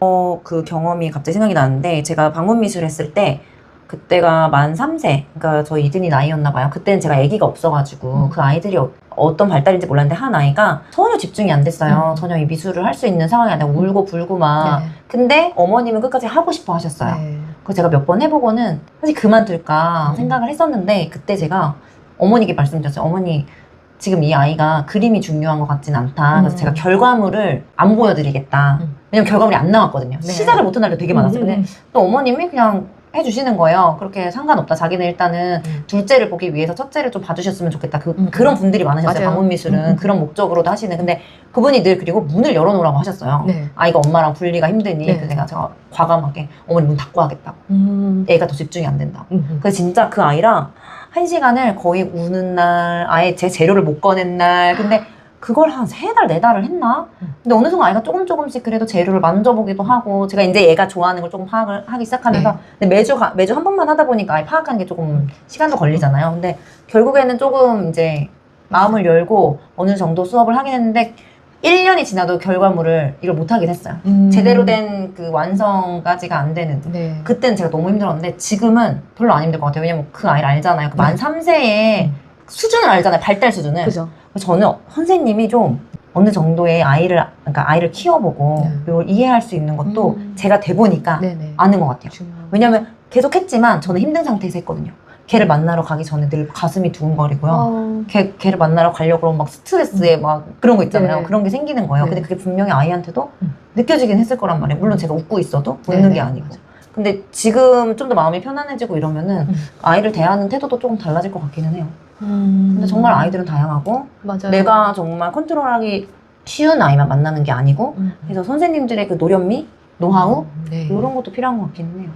어, 그 경험이 갑자기 생각이 나는데 제가 방문 미술 했을 때 그때가 만 3세 그러니까 저 이든이 나이였나 봐요 그때는 제가 아기가 없어가지고 음. 그 아이들이 어, 어떤 발달인지 몰랐는데 한 아이가 전혀 집중이 안 됐어요 음. 전혀 이 미술을 할 수 있는 상황이 아니라 울고 불고 막 네. 근데 어머님은 끝까지 하고 싶어 하셨어요 네. 그래서 제가 몇 번 해보고는 사실 그만둘까 음. 생각을 했었는데 그때 제가 어머니께 말씀드렸어요. 어머니 지금 이 아이가 그림이 중요한 것 같진 않다. 그래서 음. 제가 결과물을 안 보여드리겠다. 음. 왜냐면 결과물이 안 나왔거든요. 네. 시작을 못한 날도 되게 많았어요. 근데 음, 또 어머님이 그냥 해주시는 거예요. 그렇게 상관없다. 자기는 일단은 음. 둘째를 보기 위해서 첫째를 좀 봐주셨으면 좋겠다. 그, 음. 그런 분들이 많으셨어요. 맞아요. 방문미술은. 음, 음. 그런 목적으로도 하시는. 근데 그분이 늘 그리고 문을 열어놓으라고 하셨어요. 네. 아이가 엄마랑 분리가 힘드니. 네. 그래서 제가, 제가 과감하게 어머니 문 닫고 하겠다고. 음. 애가 더 집중이 안 된다고. 음. 그래서 진짜 그 아이랑 한 시간을 거의 우는 날, 아예 제 재료를 못 꺼낸 날. 근데 그걸 한 세 달, 네 달을 했나? 음. 근데 어느 순간 아이가 조금 조금씩 그래도 재료를 만져보기도 하고, 제가 이제 얘가 좋아하는 걸 조금 파악을 하기 시작하면서, 네. 근데 매주, 가- 매주 한 번만 하다 보니까 아예 파악하는 게 조금 시간도 걸리잖아요. 근데 결국에는 조금 이제 마음을 열고 어느 정도 수업을 하긴 했는데, 1년이 지나도 결과물을 이걸 못하긴 했어요. 음. 제대로 된 그 완성까지가 안 되는. 네. 그때는 제가 너무 힘들었는데 지금은 별로 안 힘들 것 같아요. 왜냐면 그 아이를 알잖아요. 그만 네. 3세의 음. 수준을 알잖아요. 발달 수준을. 그죠. 그래서 저는 선생님이 좀 어느 정도의 아이를 그러니까 아이를 키워보고 네. 이걸 이해할 수 있는 것도 음. 제가 돼 보니까 네네. 아는 것 같아요. 중요한. 왜냐면 계속 했지만 저는 힘든 상태에서 했거든요. 걔를 만나러 가기 전에 늘 가슴이 두근거리고요. 어. 걔, 걔를 만나러 가려고 그러면 막 스트레스에 막 그런 거 있잖아요. 네. 그런 게 생기는 거예요. 네. 근데 그게 분명히 아이한테도 음. 느껴지긴 했을 거란 말이에요. 물론 제가 웃고 있어도 웃는 네네, 게 아니고. 맞아. 근데 지금 좀 더 마음이 편안해지고 이러면은 음. 아이를 대하는 태도도 조금 달라질 것 같기는 해요. 음. 근데 정말 아이들은 다양하고 맞아요. 내가 정말 컨트롤하기 쉬운 아이만 만나는 게 아니고 음. 그래서 선생님들의 그 노련미, 노하우 네. 이런 것도 필요한 것 같기는 해요.